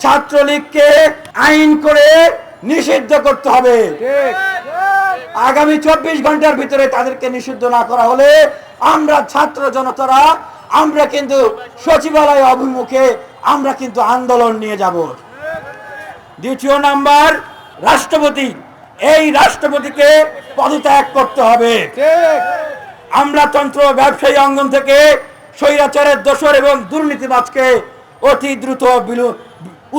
ছাত্রলীগকে আইন করে নিষিদ্ধ করতে হবে। আগামী চব্বিশ ঘণ্টার ভিতরে তাদেরকে নিষিদ্ধ না করা হলে আমরা ছাত্র জনতারা, আমরা কিন্তু সচিবালয় অভিমুখে আমরা কিন্তু আন্দোলন নিয়ে যাব। দ্বিতীয় নাম্বার, রাষ্ট্রপতি। এই রাষ্ট্রপতিকে পদত্যাগ করতে হবে। আমরা তন্ত্র ব্যবসায়ী অঙ্গন থেকে স্বৈরাচারের দোষর এবং দুর্নীতিবাজকে অতি দ্রুত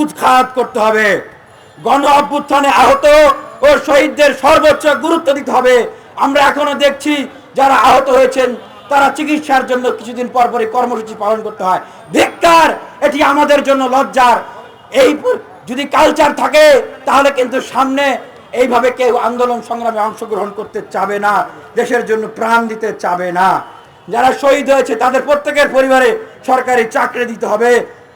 উৎখাত করতে হবে। গণ অভ্যুত্থানে আহত ও শহীদদের সর্বোচ্চ গুরুত্ব দিতে হবে। আমরা এখনও দেখছি যারা আহত হয়েছেন, তারা চিকিৎসার জন্য কিছুদিন পর পরই কর্মসূচি পালন করতে হয়। ধিক্কার, এটি আমাদের জন্য লজ্জার। এই যদি কালচার থাকে, তাহলে কিন্তু সামনে এইভাবে কেউ আন্দোলন সংগ্রামে অংশগ্রহণ করতে চাবে না, দেশের জন্য প্রাণ দিতে চাবে না। যারা শহীদ হয়েছে, তাদের প্রত্যেকের পরিবারে সরকারি চাকরি দিতে হবে।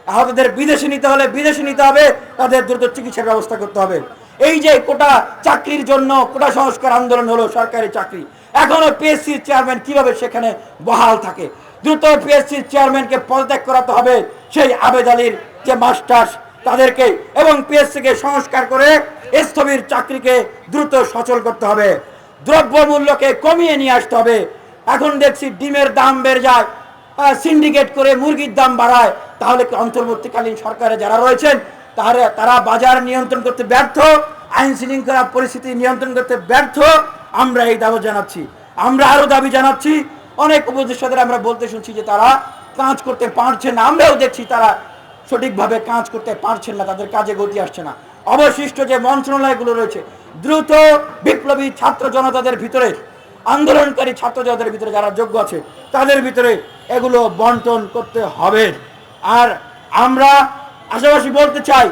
আহতদের বিদেশে নিতে হলে বিদেশে নিতে হবে, তাদের দ্রুত চিকিৎসার ব্যবস্থা করতে হবে। এই যে কোটা চাকরির জন্য, কোটা সংস্কার আন্দোলন হলো সরকারি চাকরি। এখনও পিএসসি চেয়ারম্যান কীভাবে সেখানে বহাল থাকে? দ্রুত পিএসসি চেয়ারম্যানকে পদত্যাগ করাতে হবে, সেই আবেদ আলীর যে মাস্টার্স, তাদেরকে এবং পিএসসিকে সংস্কার করে স্থবির চাকরিকে দ্রুত সচল করতে হবে। দ্রব্য মূল্যকে কমিয়ে নিয়ে আসতে হবে। এখন দেখছি ডিমের দাম বেড়ে যায়। সিন্ডিকেট করে মুরগির দাম বাড়ায়, তাহলে কি অন্তর্বর্তীকালীন সরকারে যারা রয়েছেন তাহলে তারা বাজার নিয়ন্ত্রণ করতে ব্যর্থ, আইন শৃঙ্খলা পরিস্থিতি নিয়ন্ত্রণ করতে ব্যর্থ, আমরা এই দাবি জানাচ্ছি। আমরা আরও দাবি জানাচ্ছি, অনেক উপদেষ্টাদের আমরা বলতে শুনছি যে তারা কাজ করতে পারছে না, আমরাও দেখছি তারা সঠিকভাবে কাজ করতে পারছেন না, তাদের কাজে গতি আসছে না। অবশিষ্ট যে মন্ত্রণালয়গুলো রয়েছে, দ্রুত বিপ্লবী ছাত্র জনতাদের ভিতরে আন্দোলনকারী ছাত্র জনতাদের ভিতরে যারা যোগ্য আছে, তাদের ভিতরে এগুলো বন্টন করতে হবে। আর আমরা আশেপাশে বলতে চাই,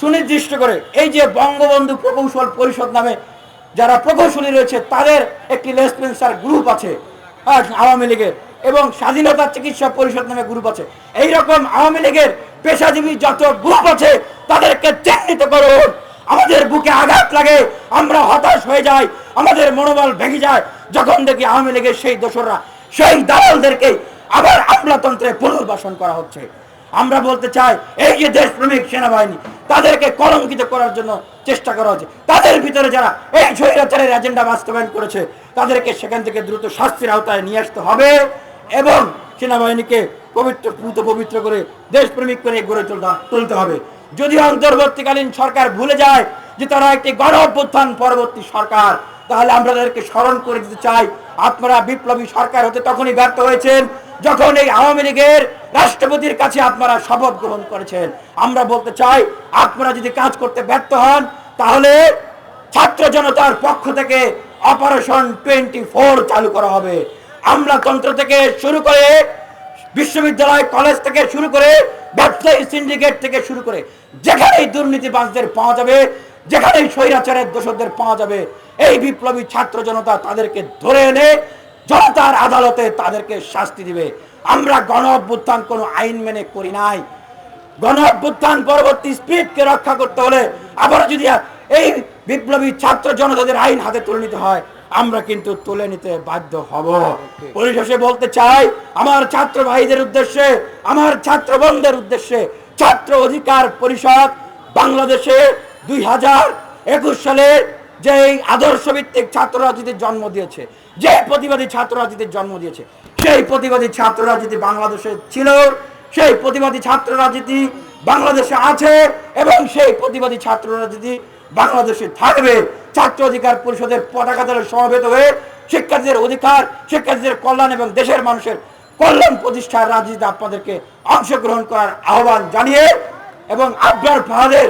সুনির্দিষ্ট করে এই যে বঙ্গবন্ধু প্রকৌশল পরিষদ নামে যারা প্রকৌশলী রয়েছে, তাদের একটি লেসপেন্সার গ্রুপ আছে আওয়ামী লীগের, এবং স্বাধীনতা চিকিৎসা পরিষদ নামে গ্রুপ আছে। এই রকম আওয়ামী লীগের পেশাজীবী যত গ্রুপ আছে, তাদেরকে চিহ্নিত করুন। আমাদের বুকে আঘাত লাগে, আমরা হতাশ হয়ে যাই, আমাদের মনোবল ভেঙে যায় যখন দেখি আওয়ামী লীগের সেই দোসররা, সেই দালালদেরকে আবার আমলাতন্ত্রে পুনর্বাসন করা হচ্ছে। আমরা বলতে চাই, এই যে দেশপ্রেমিক সেনাবাহিনী, তাদেরকে কলঙ্কিত করার জন্য চেষ্টা করা হচ্ছে। তাদের ভিতরে যারা এই স্বৈরাচারের এজেন্ডা বাস্তবায়ন করেছে, তাদেরকে সেখান থেকে দ্রুত শাস্তির আওতায় নিয়ে আসতে হবে এবং সেনাবাহিনীকে পবিত্র পুত পবিত্র করে দেশপ্রেমিক করে গড়ে তুলতে হবে। যদি অন্তর্বর্তীকালীন সরকার ভুলে যায় যে তারা একটি গণ পরবর্তী সরকার। তাহলে আমরা তাদেরকে স্মরণ করে দিতে চাই, আপনারা বিপ্লবী সরকার হতে তখনই ব্যর্থ হয়েছেন, যখন এই আওয়ামী লীগের রাষ্ট্রপতির কাছে আপনারা শপথ গ্রহণ করেছেন। আমরা বলতে চাই, আপনারা যদি কাজ করতে ব্যর্থ হন, তাহলে ছাত্র জনতার পক্ষ থেকে অপারেশন টোয়েন্টি ফোর চালু করা হবে। আমলাতন্ত্র থেকে শুরু করে, বিশ্ববিদ্যালয়, কলেজ থেকে শুরু করে, ব্যবসায়ী সিন্ডিকেট থেকে শুরু করে, যেখানেই দুর্নীতিবাজদের পাওয়া যাবে যেখানেই স্বৈরাচারের দোষদের পাওয়া যাবে এই বিপ্লবী ছাত্র জনতা তাদেরকে ধরে এনে জনতার আদালতে তাদেরকে শাস্তি দিবে। আমরা গণ অভ্যুত্থান কোনো আইন মেনে করি নাই। গণ অভ্যুত্থান পরবর্তী স্পিডকে রক্ষা করতে হলে আবার যদি এই বিপ্লবী ছাত্র জনতাদের আইন হাতে তুলে নিতে হয় আমরা কিন্তু তুলে নিতে বাধ্য হব। পরিশেষে বলতে চাই আমার ছাত্র ভাইদের উদ্দেশ্যে আমার ছাত্র বোনদের উদ্দেশ্যে ছাত্র অধিকার পরিষদ বাংলাদেশে দুই হাজার একুশ সালে যে এই আদর্শ ভিত্তিক ছাত্র রাজনীতির জন্ম দিয়েছে, যে প্রতিবাদী ছাত্র রাজনীতির জন্ম দিয়েছে, সেই প্রতিবাদী ছাত্র রাজনীতি বাংলাদেশে ছিল, সেই প্রতিবাদী ছাত্র রাজনীতি বাংলাদেশে আছে এবং সেই প্রতিবাদী ছাত্র রাজনীতি বাংলাদেশে থাকবে। ছাত্র অধিকার পরিষদের পতাকা সমবেত হয়ে শিক্ষার্থীদের অধিকার, শিক্ষার্থীদের কল্যাণ এবং দেশের মানুষের কল্যাণ প্রতিষ্ঠার রাজনীতিতে আপনাদেরকে অংশগ্রহণ করার আহ্বান জানিয়ে এবং আবরার ফাহাদের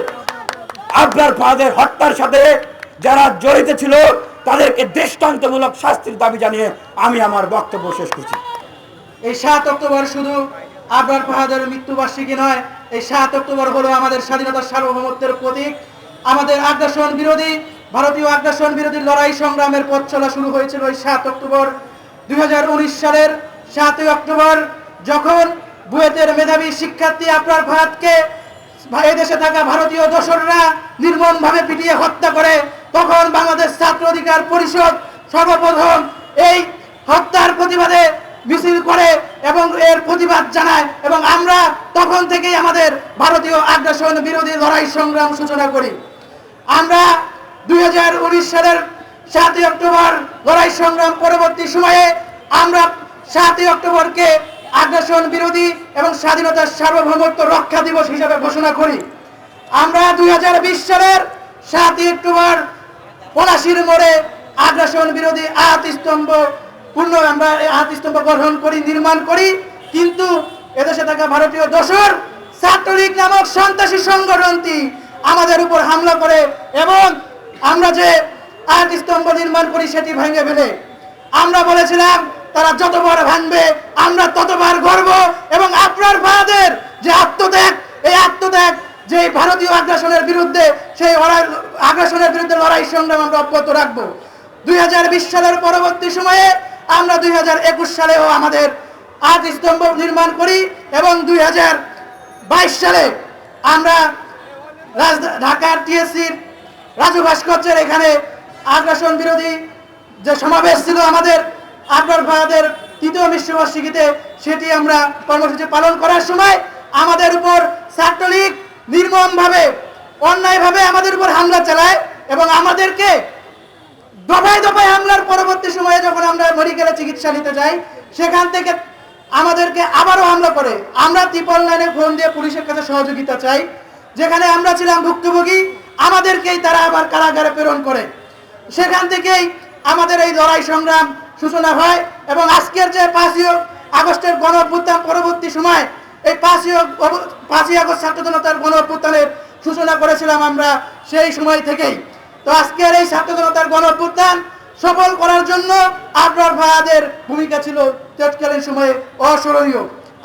আবরার ফাহাদের হত্যার সাথে যারা জড়িত ছিল, তাদেরকে দৃষ্টান্তমূলক শাস্তির দাবি জানিয়ে আমি আমার বক্তব্য শেষ করছি। এই সাত অক্টোবর শুধু আবরার পাহাদের মৃত্যুবার্ষিকী নয়, এই সাত অক্টোবর হলো আমাদের স্বাধীনতার সার্বভৌমত্বের প্রতীক। আমাদের আগ্রাসন বিরোধী, ভারতীয় আগ্রাসন বিরোধী লড়াই সংগ্রামের পথ চলা শুরু হয়েছিল ওই সাত অক্টোবর। দুই হাজার উনিশ সালের সাতই অক্টোবর, যখন বুয়েটের মেধাবী শিক্ষার্থী আবরার ফাহাদকে এদেশে থাকা ভারতীয় দোসররা নির্মমভাবে পিটিয়ে হত্যা করে, তখন বাংলাদেশ ছাত্র অধিকার পরিষদ সর্বপ্রথম এই হত্যার প্রতিবাদে মিছিল করে এবং এর প্রতিবাদ জানায় এবং আমরা তখন থেকেই আমাদের ভারতীয় আগ্রাসন বিরোধী লড়াই সংগ্রাম সূচনা করি। আমরা দুই হাজার উনিশ সালের সাতই অক্টোবর লড়াই সংগ্রাম পরবর্তী সময়ে আমরা সাতই অক্টোবরকে আগ্রাসন বিরোধী এবং স্বাধীনতার সার্বভৌমত্ব রক্ষা দিবস হিসাবে ঘোষণা করি। আমরা দু হাজার বিশ সালের সাতই অক্টোবর পলাশির মোড়ে আগ্রাসন বিরোধী আয়াত স্তম্ভ পূর্ণ আমরা এই আয়াত স্তম্ভ গঠন করি, নির্মাণ করি। কিন্তু এদেশে থাকা ভারতীয় দোসর ছাত্রলীগ নামক সন্ত্রাসী সংগঠনটি আমাদের উপর হামলা করে এবং আমরা যে আয়াত স্তম্ভ নির্মাণ করি সেটি ভেঙে ফেলে। আমরা বলেছিলাম তারা যতবার ভাঙবে, আমরা ততবার গর্ব এবং আপনার ভাইদের যে আত্মত্যাগ, এই আত্মত্যাগ যে ভারতীয় আগ্রাসনের বিরুদ্ধে, সেই আগ্রাসনের বিরুদ্ধে লড়াই সংগ্রাম আমরা অব্যাহত রাখব। দুই হাজার বিশ সালের পরবর্তী সময়ে আমরা দুই হাজার একুশ সালেও আমাদের আট স্তম্ভ নির্মাণ করি এবং দুই হাজার বাইশ সালে আমরা ঢাকার টিএসসির রাজু ভাস্কর্যের এখানে আগ্রাসন বিরোধী যে সমাবেশ ছিল আমাদের আকবর ভাইদের তৃতীয় বিশ্ববার্ষিকীতে সেটি আমরা কর্মসূচি পালন করার সময় আমাদের উপর ছাত্রলীগ নির্মমভাবে, অন্যায়ভাবে আমাদের উপর হামলা চালায় এবং আমাদেরকে দফায় দফায় হামলার পরবর্তী সময়ে যখন আমরা মেডিকেলে চিকিৎসা নিতে যাই, সেখান থেকে আমাদেরকে আবারও হামলা করে। আমরা ত্রিপল লাইনে ফোন দিয়ে পুলিশের কাছে সহযোগিতা চাই। যেখানে আমরা ছিলাম ভুক্তভোগী, আমাদেরকেই তারা আবার কারাগারে প্রেরণ করে। সেখান থেকেই আমাদের এই লড়াই সংগ্রাম সূচনা হয় এবং আজকের যে পাঁচই আগস্টের গণ অভ্যুত্থান পরবর্তী সময় এই পাঁচই পাঁচই আগস্ট ছাত্র জনতার গণ অভ্যুত্থানের সূচনা করেছিলাম আমরা সেই সময় থেকেই। তো আজকের এই ছাত্র জনতার গণ অভ্যুত্থান সফল করার জন্য আবরার ভাইয়াদের ভূমিকা ছিল তৎকালীন সময়ে অস্মরণীয়।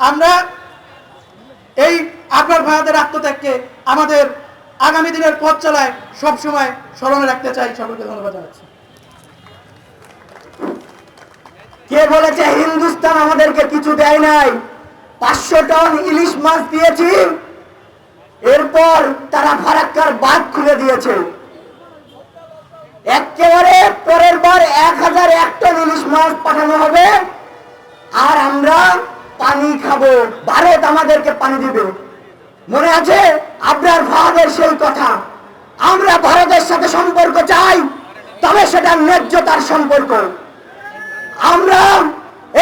আমরা এই আবরার ভাইয়াদের আত্মত্যাগকে আমাদের আগামী দিনের পথ চলায় সবসময় স্মরণে রাখতে চাই। সকলকে ধন্যবাদ জানাচ্ছি। কে বলেছে হিন্দুস্তান আমাদেরকে কিছু দেয় নাই? পাঁচশো টন ইলিশ মাছ দিয়েছি। এরপর তারা ফারাক্কার বাঁধ খুলে দিয়েছে। একেবারে পরের বার এক হাজার এক টন ইলিশ মাছ পাঠানো হবে। আর আমরা পানি খাব। ভারত আমাদেরকে পানি দিবে। মনে আছে? আপনার ভারতের সেই কথা। আমরা ভারতের সাথে সম্পর্ক চাই, তবে সেটা ন্যায্যতার সম্পর্ক। আমরা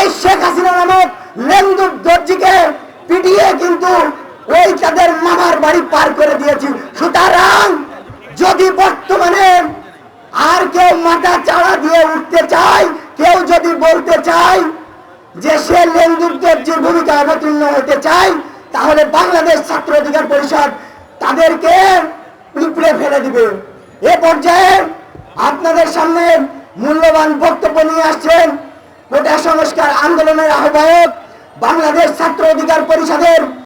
এই শেখ হাসিনা নামক লেন্দুর দর্জিকে পিটিয়ে কিন্তু ওই তাদের মামার বাড়ি পার করে দিয়েছি। সুতরাং যদি বর্তমানে আর কেউ মাথা চাড়া দিয়ে উঠতে চায়, কেউ যদি বলতে চায় যে সে লেন্দুর দর্জির ভূমিকা অবতীর্ণ হতে চায়, তাহলে বাংলাদেশ ছাত্র অধিকার পরিষদ তাদেরকে উপড়ে ফেলে দিবে। এ পর্যায়ে আপনাদের সামনে মূল্যবান বক্তব্য নিয়ে আসছেন কোটা সংস্কার আন্দোলনের আহ্বায়ক বাংলাদেশ ছাত্র অধিকার পরিষদের